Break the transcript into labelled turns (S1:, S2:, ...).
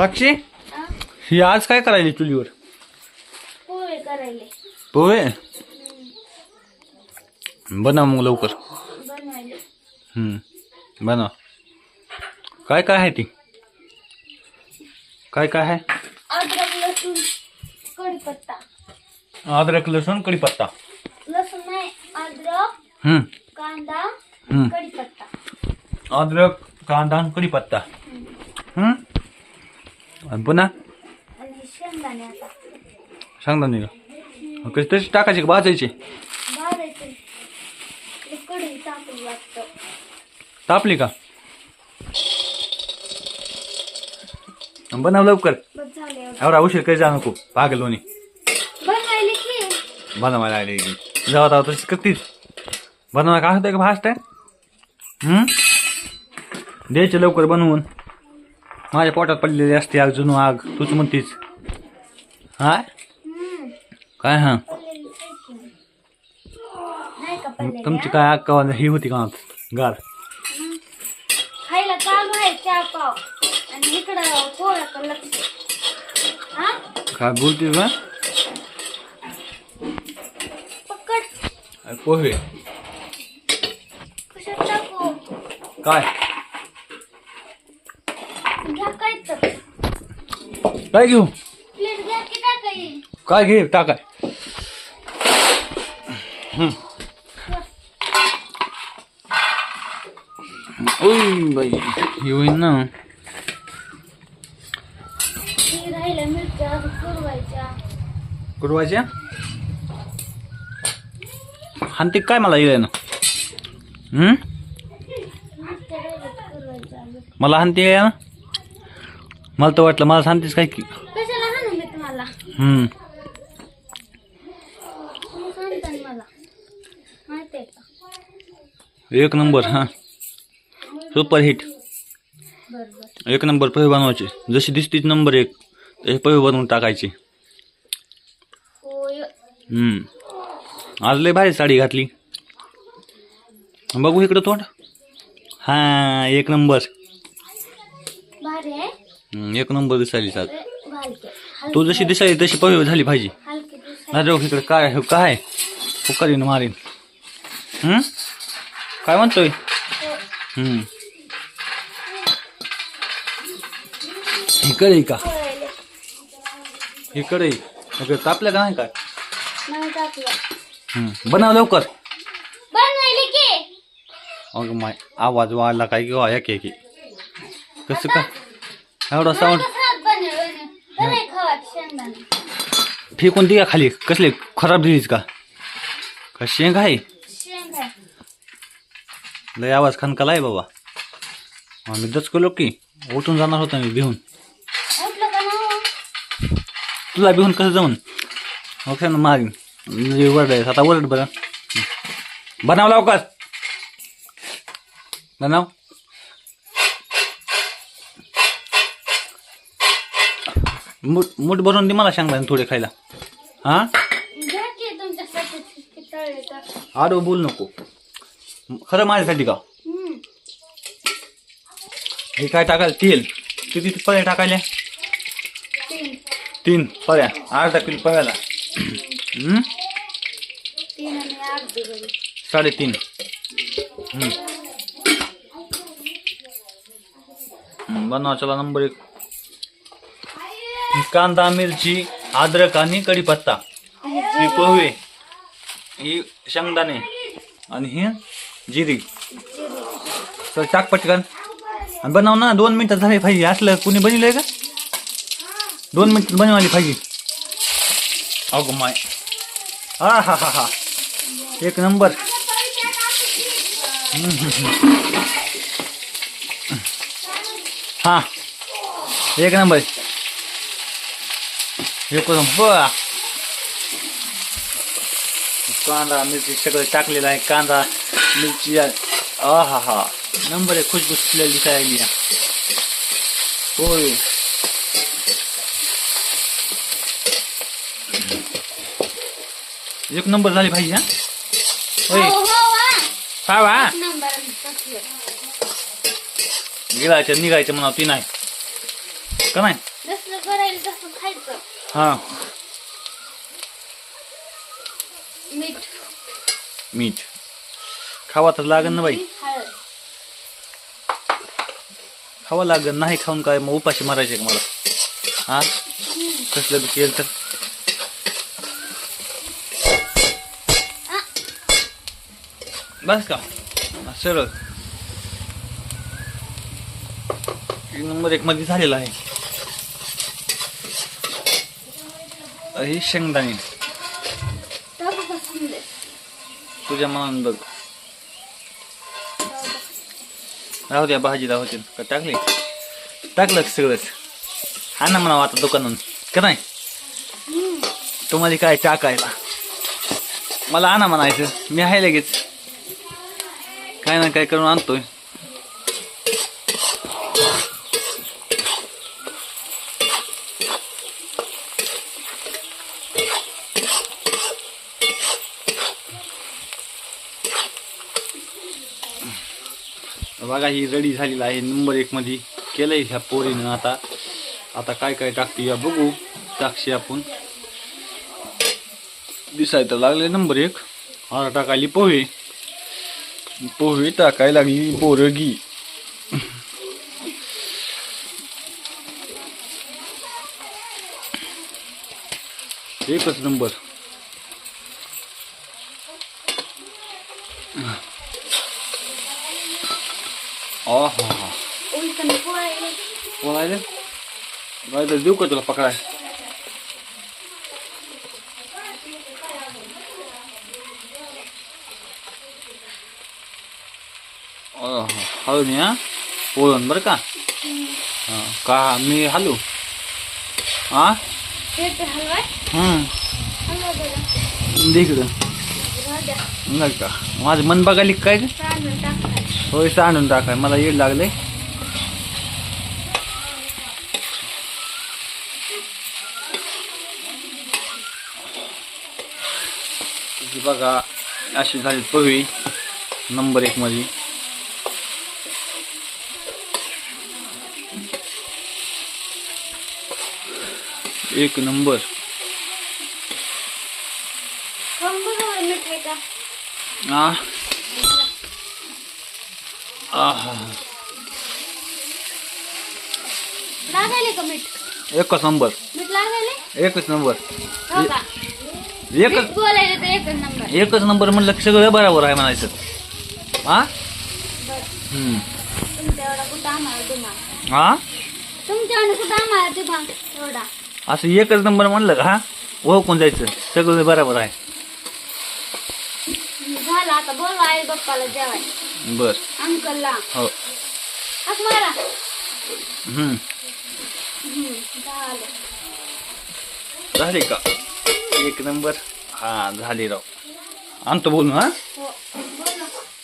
S1: साक्षी
S2: हा?
S1: आज काय करायली चुलीवर?
S2: पोहे करायले.
S1: पोहे? बनव मग लवकर.
S2: बनवायले.
S1: हम्म. बनव. काय काय आहे ती? काय काय आहे?
S2: अद्रक लसूण कढीपत्ता.
S1: अद्रक लसूण कढीपत्ता.
S2: लसूण नाही अद्रक
S1: हम्म.
S2: कांदा
S1: हम्म.
S2: कढीपत्ता.
S1: अद्रक कांदा आणि कढीपत्ता. हम्म आणि पुन्हा
S2: शेंगदाणे आता
S1: सांग ना कशी तशी टाकायची का भाजायची
S2: भाजायचे लागतं
S1: तापली का बनव लवकर
S2: एवढा
S1: उशीर काही जा नको पागल लोणी
S2: की
S1: बनवायला आली जेव्हा तेव्हा बनवायला काय होतं का फास्ट आहे द्यायचे लवकर बनवून माझ्या पोटात पडलेली असते आग जुनू आग. तूच म्हणतीस. हा?
S2: हम्म.
S1: काय हा? तुमची? काय आग का ही होती का गार.
S2: खायला काम आहे चहा पाव. आणि इकडं पोळ्या का लक्ष हा?
S1: काय बोलतीस का पोहे. काय
S2: घ्या काय तर
S1: काय घेऊ? काय घे? टाकाय. हम्म. ओय बाई. हे होईन ना.
S2: पुरवायच्या.
S1: कुरवाच्या हानते काय मला येईल ना. मला हानते ना मला तर वाटलं मला सांगतेस काय की
S2: कशाला हाणू मी तुम्हाला
S1: हम्म.
S2: तुम्ही सांगता ना मला. माहिती आहे का?
S1: एक नंबर हा. सुपर हिट
S2: बरं बरं
S1: एक नंबर पोहे बनवायचे. जशी दिसतीच नंबर एक तसे पोहे बनवून टाकायचे.
S2: होय.
S1: हम्म. आज लय भारी साडी घातली. बघू इकडं तोंड. हा एक नंबर.
S2: भारी आहे?
S1: एक नंबर दिसायली
S2: भालके
S1: तू जशी दिसायली तशी पोहे झाली. ना जाऊ इकडे काय आहे, काय फुकारीन मारीन. हम्म? काय म्हणतोय?
S2: हो.
S1: हम्म. इकडे का. इकडे इकडे तापल्या का नाही काय? बनव लवकर.
S2: की.
S1: अगं माय आवाज वाढला काय किंवा एक एक. कसं काय? एवढा साऊंड फेकून दे का खाली? कसले? खराब दिलीस का? का शेंग आहे? लय आवाज खनकाला आहे बाबा आम्ही दचकलो की उठून जाणार होता मी भिवून तुला भिवून कसं जाऊन ओके ना लय वरडायस आता वरड बरं. बनाव लवकर. बनाव. मूठ मूठ भरून दे मला सांगला थोडे खायला. हा? आडो बोल नको. खरं माझ्यासाठी का. हे काय टाकायला? तेल. किती पळ्या टाकायल्या
S2: तीन.
S1: पळ्या अर्धा किलो पळ्याला साडेतीन. बनवा चला नंबर एक. कांदा मिरची अद्रक आणि कढीपत्ता. ही पोहे ही शेंगदाणे आणि ही जिरी. तर टाक पटकन. आणि बनव ना दोन मिनटं झाले पाहिजे. असलं कुणी बनलंय का? दोन मिनिटात बनवायला पाहिजे. अगो माय. हा हा हा हा. एक नंबर. हा. एक नंबर. एक नंबर कांदा मिरची सगळं टाकलेलं आहे. कांदा मिरची आ हा हा नंबर आहे खुशबू सुटलेली दिसायला होय. एक नंबर झाली पाहिजे हा?
S2: हो
S1: होय
S2: हो. वा.
S1: गिळायचं निघायचं म्हणा ती नाही. का नाही? हा.
S2: मीठ.
S1: मीठ. खावा तर लागन ना बाई.
S2: हळद.
S1: खावा लागन नाही खाऊन काय? मग उपाशी मारायचे का मला? हा? कसलं बी केलं तर. बस का? हा, सरळ. तीन नंबर एक मध्ये झालेला आहे. हे शेंगदाणे. तुझ्या मनानं बघ. राहू द्या भाजी होते का टाकली? टाकलं सगळंच? हा ना म्हणा आता दुकानातून का नाही? तुम्हाला काय टाकायला? मला आणा म्हणायचं मी आहे लगेच. काय ना काय करून आणतोय. बघा ही रेडी झालेला आहे नंबर एकमध्ये केलं केलंय ह्या पोरीनं आता. आता काय काय टाकते या बघू. टाकशी आपण. दिसायला लागले नंबर एक. आता टाकायली पोहे. पोहे टाकायला लागली बोरगी. एकच नंबर.
S2: पोळायला
S1: देऊ का तुला पकडाय हळू हा पोळून बरं का हा, का मी हलू हा हम्म का माझं मन बघायला काय ग?
S2: तांदूळ टाकाय
S1: मला येड लागले. बघा अशी झाली पोहे नंबर एक मध्ये एक नंबर. आ?
S2: लागायले का मीठ?
S1: एकच नंबर.
S2: मीठ लागायले?
S1: एकच नंबर.
S2: हो का?
S1: एकच
S2: मीठ बोलायले तर एकच नंबर.
S1: एकच नंबर म्हणलं की सगळं बरोबर आहे म्हणायचं. हा?
S2: बरं.
S1: हम्म.
S2: तुमच्या एवढा कुठं आम्हाला दिमाग
S1: हा?
S2: तुमच्या आणि कुठं आम्हाला दिमाग एवढा.
S1: असं एकच नंबर म्हणलं का हा? ओळखून जायचं. सगळं बरोबर आहे.
S2: झालं आता बोलवा आई बाप्पाला जेवाय
S1: बर.
S2: अंकलला.
S1: हो.
S2: हाक मारा.
S1: हम्म.
S2: हम्म, झालं.
S1: झाले का? एक नंबर. हा झाले राव. आणतो बोलून हा?
S2: हो.